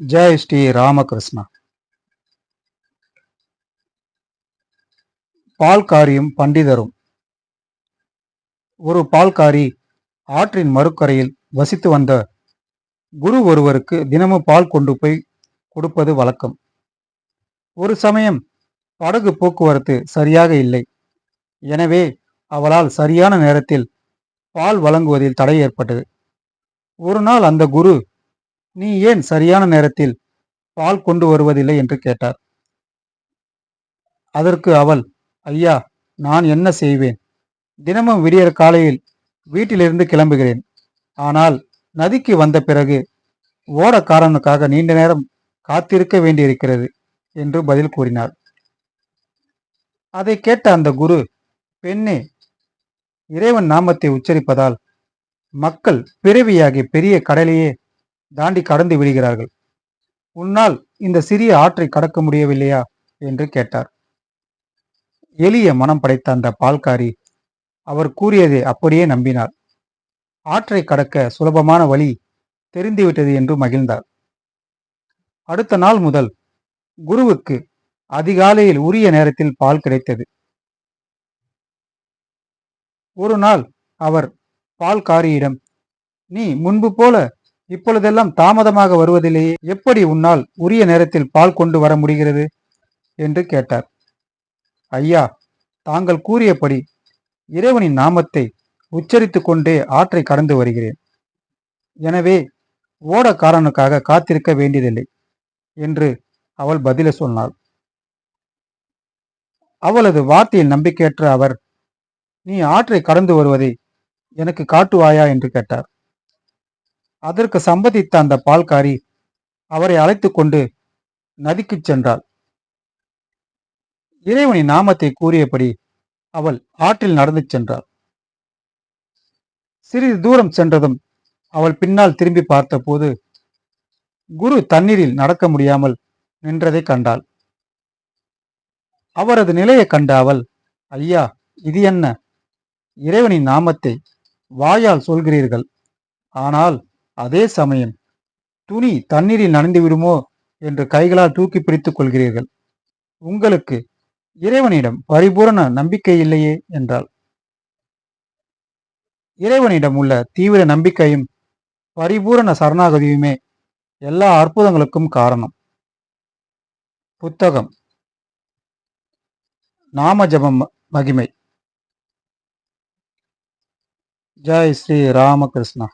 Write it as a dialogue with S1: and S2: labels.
S1: ஜெய் ஸ்ரீ ராமகிருஷ்ணா. பால்காரியும் பண்டிதரும். ஒரு பால்காரி ஆற்றின் மறுக்கரையில் வசித்து வந்த குரு ஒருவருக்கு தினமும் பால் கொண்டு போய் கொடுப்பது வழக்கம். ஒரு சமயம் படகு போக்குவரத்து சரியாக இல்லை. எனவே அவளால் சரியான நேரத்தில் பால் வழங்குவதில் தடை ஏற்பட்டது. ஒரு நாள் அந்த குரு நீ ஏன் சரியான நேரத்தில் பால் கொண்டு வருவதில்லை என்று கேட்டார். அதற்கு அவள் ஐயா நான் என்ன செய்வேன்? தினமும் விடியற் காலையில் வீட்டிலிருந்து கிளம்புகிறேன். ஆனால் நதிக்கு வந்த பிறகு ஓடக்காரனுக்காக நீண்ட நேரம் காத்திருக்க வேண்டியிருக்கிறது என்று பதில் கூறினார். அதை கேட்ட அந்த குரு பெண்ணே இறைவன் நாமத்தை உச்சரிப்பதால் மக்கள் பிறவியாகி பெரிய கடலையே தாண்டி கடந்து விடுகிறார்கள். உன்னால் இந்த சிறிய ஆற்றை கடக்க முடியவில்லையா? என்று கேட்டார். எளிய மனம் படைத்த அந்த பால்காரி அவர் கூறியதை அப்படியே நம்பினார். ஆற்றை கடக்க சுலபமான வழி தெரிந்துவிட்டது என்று மகிழ்ந்தார். அடுத்த நாள் முதல் குருவுக்கு அதிகாலையில் உரிய நேரத்தில் பால் கிடைத்தது. ஒரு நாள் அவர் பால்காரியிடம் நீ முன்பு போல இப்பொழுதெல்லாம் தாமதமாக வருவதிலேயே எப்படி உன்னால் உரிய நேரத்தில் பால் கொண்டு வர முடிகிறது? என்று கேட்டார். ஐயா தாங்கள் கூறியபடி இறைவனின் நாமத்தை உச்சரித்து கொண்டே ஆற்றை கடந்து வருகிறேன். எனவே ஓடக்காரனுக்காக காத்திருக்க வேண்டியதில்லை என்று அவள் பதில சொன்னாள். அவளது வார்த்தையில் நம்பிக்கையற்ற அவர் நீ ஆற்றை கடந்து வருவதை எனக்கு காட்டுவாயா? என்று கேட்டார். அதற்கு சம்மதித்த அந்த பால்காரி அவரை அழைத்து கொண்டு நதிக்குச் சென்றாள். இறைவனின் நாமத்தை கூறியபடி அவள் ஆற்றில் நடந்து சென்றாள். சிறிது தூரம் சென்றதும் அவள் பின்னால் திரும்பி பார்த்தபோது குரு தண்ணீரில் நடக்க முடியாமல் நின்றதை கண்டாள். அவரது நிலையை கண்ட அவள் ஐயா இது என்ன? இறைவனின் நாமத்தை வாயால் சொல்கிறீர்கள். ஆனால் அதே சமயம் துணி தண்ணீரில் நனைந்து விடுமோ என்று கைகளால் தூக்கி பிடித்துக் கொள்கிறீர்கள். உங்களுக்கு இறைவனிடம் பரிபூரண நம்பிக்கை இல்லையே என்றால் இறைவனிடம் உள்ள தீவிர நம்பிக்கையும் பரிபூரண சரணாகதியுமே எல்லா அற்புதங்களுக்கும் காரணம். புத்தகம். நாம ஜபம் மகிமை. ஜெய் ஸ்ரீ ராமகிருஷ்ணா.